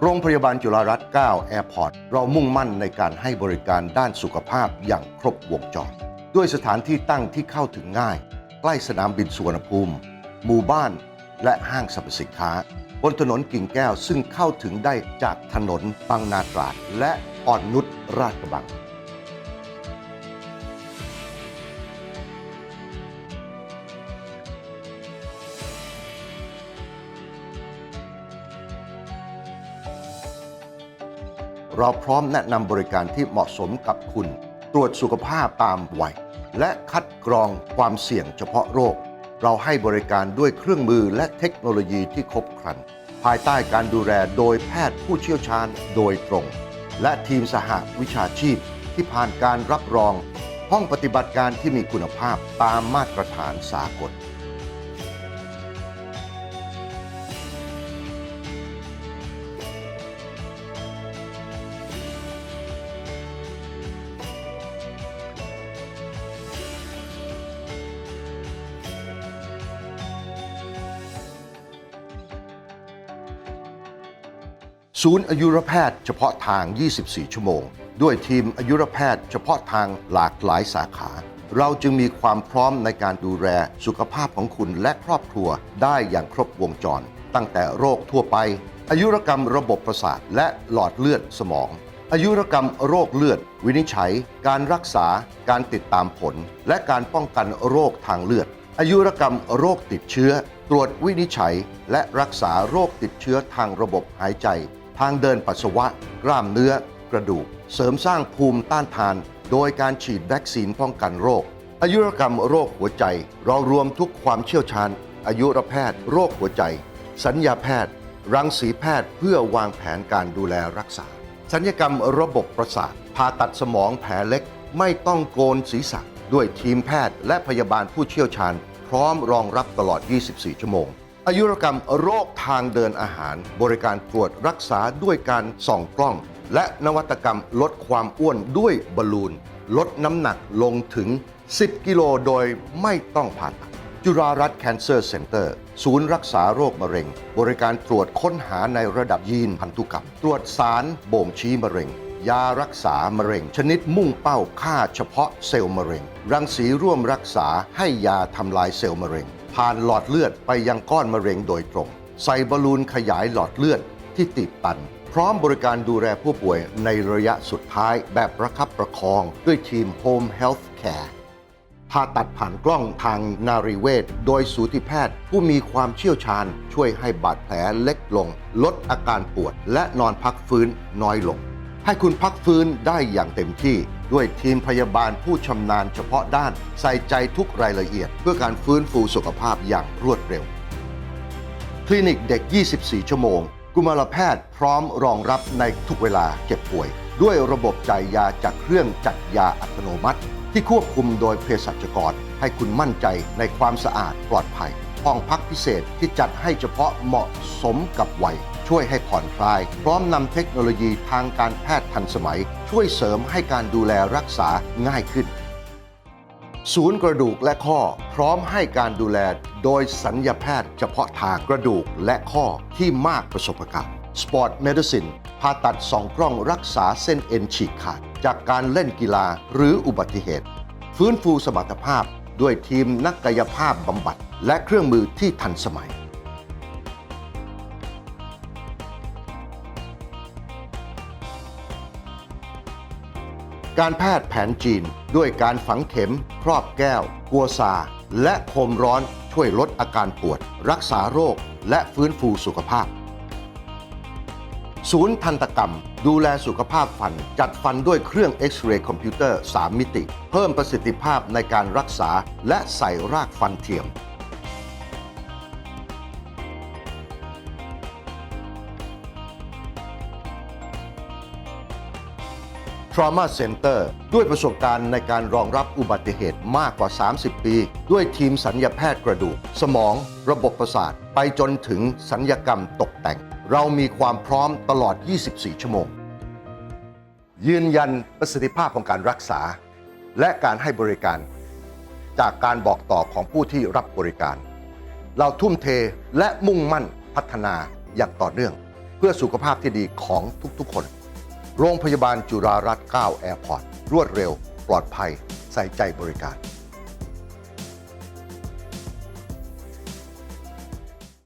โรงพยาบาลจุฬารัตน์9แอร์พอร์ตเรามุ่งมั่นในการให้บริการด้านสุขภาพอย่างครบวงจร ด้วยสถานที่ตั้งที่เข้าถึงง่าย ใกล้สนามบินสุวรรณภูมิ หมู่บ้าน และห้างสรรพสินค้า บนถนนกิ่งแก้วซึ่งเข้าถึงได้จากถนนบางนาตราด และอ่อนนุชราชบัง เราพร้อมแนะนำบริการที่เหมาะสมกับคุณ ตรวจสุขภาพตามวัย และคัดกรองความเสี่ยงเฉพาะโรค เราให้บริการด้วยเครื่องมือและเทคโนโลยีที่ครบครัน ภายใต้การดูแลโดยแพทย์ผู้เชี่ยวชาญโดยตรง และทีมสหวิชาชีพที่ผ่านการรับรอง ห้องปฏิบัติการที่มีคุณภาพตามมาตรฐานสากล ศูนย์อายุรแพทย์เฉพาะทาง 24 ชั่วโมง ด้วยทีมอายุรแพทย์เฉพาะทางหลากหลายสาขา เราจึงมีความพร้อมในการดูแลสุขภาพของคุณและครอบครัวได้อย่างครบวงจร ตั้งแต่โรคทั่วไป อายุรกรรมระบบประสาทและหลอดเลือดสมอง อายุรกรรมโรคเลือด วินิจฉัย การรักษา การติดตามผล และการป้องกันโรคทางเลือด อายุรกรรมโรคติดเชื้อ ตรวจวินิจฉัย และรักษาโรคติดเชื้อทางระบบหายใจ ทางเดินปัสสาวะ กล้ามเนื้อ กระดูก เสริมสร้างภูมิต้านทาน โดยการฉีดวัคซีนป้องกันโรค อายุรกรรมโรคหัวใจ เรารวมทุกความเชี่ยวชาญ อายุรแพทย์ โรคหัวใจ สัญญาแพทย์ รังสีแพทย์เพื่อวางแผนการดูแลรักษา สัญญกรรมระบบประสาทผ่าตัดสมองแผลเล็ก ไม่ต้องโกนศีรษะ ด้วยทีมแพทย์และพยาบาลผู้เชี่ยวชาญ พร้อมรองรับตลอด 24 ชั่วโมง อายุรกรรมโรคทางเดินอาหาร บริการตรวจรักษาด้วยการส่องกล้อง และนวัตกรรมลดความอ้วนด้วยบอลลูน ลดน้ำหนักลงถึง 10 กิโลโดยไม่ต้องผ่าตัด จุฬารัตน์แคนเซอร์เซ็นเตอร์ศูนย์รักษาโรคมะเร็ง บริการตรวจค้นหาในระดับยีนพันธุกรรม ตรวจสารบ่งชี้มะเร็ง ยารักษามะเร็ง ชนิดมุ่งเป้าฆ่าเฉพาะเซลล์มะเร็ง รังสีร่วมรักษาให้ยาทำลายเซลล์มะเร็ง ผ่านหลอดเลือดไปยังก้อนมะเร็งโดยตรง ใส่บอลลูนขยายหลอดเลือดที่ติดตัน พร้อมบริการดูแลผู้ป่วยในระยะสุดท้ายแบบประคับประคองด้วยทีม Home Health Care ผ่าตัดผ่านกล้องทางนารีเวชโดยสูติแพทย์ ผู้มีความเชี่ยวชาญ ช่วยให้บาดแผลเล็กลง ลดอาการปวด และนอนพักฟื้นน้อยลง ให้คุณพักฟื้นได้อย่างเต็มที่ ด้วยทีมพยาบาลผู้ชำนาญเฉพาะด้านใส่ใจทุกรายละเอียด เพื่อการฟื้นฟูสุขภาพอย่างรวดเร็ว คลินิกเด็ก 24 ชั่วโมง กุมารแพทย์พร้อมรองรับในทุกเวลาเจ็บป่วย ด้วยระบบจ่ายยาจากเครื่องจัดยาอัตโนมัติ ที่ควบคุมโดยเภสัชกร ให้คุณมั่นใจในความสะอาดปลอดภัยห้องพักพิเศษที่จัดให้เฉพาะเหมาะสมกับวัย ช่วยให้ผ่อนคลาย พร้อมนำเทคโนโลยีทางการแพทย์ทันสมัย ช่วยเสริมให้การดูแลรักษาง่ายขึ้น ศูนย์กระดูกและข้อ พร้อมให้การดูแลโดยสัญญาแพทย์เฉพาะทางกระดูกและข้อที่มากประสบการณ์ Sport Medicine ผ่าตัดสองกล้องรักษาเส้นเอ็นฉีกขาด จากการเล่นกีฬาหรืออุบัติเหตุ ฟื้นฟูสมรรถภาพด้วยทีมนักกายภาพบำบัด และเครื่องมือที่ทันสมัย การแพทย์แผนจีน ด้วยการฝังเข็ม ครอบแก้ว กัวซา และโคมร้อนช่วยลดอาการปวด รักษาโรค และฟื้นฟูสุขภาพ ศูนย์ทันตกรรม ดูแลสุขภาพฟัน จัดฟันด้วยเครื่องเอ็กซเรย์คอมพิวเตอร์ 3 มิติ เพิ่มประสิทธิภาพในการรักษาและใส่รากฟันเทียม Trauma Center ด้วยประสบการณ์ในการรองรับอุบัติเหตุมากกว่า 30 ปี ด้วยทีมสัญญาแพทย์กระดูก สมอง ระบบประสาท ไปจนถึงสัญญกรรมตกแต่ง เรามีความพร้อมตลอด 24 ชั่วโมง ยืนยันประสิทธิภาพของการรักษา และการให้บริการ จากการบอกต่อของผู้ที่รับบริการ เราทุ่มเทและมุ่งมั่นพัฒนาอย่างต่อเนื่อง เพื่อสุขภาพที่ดีของทุกๆคน โรงพยาบาลจุฬารัตน์9แอร์พอร์ตรวดเร็ว ปลอดภัย ใส่ใจบริการ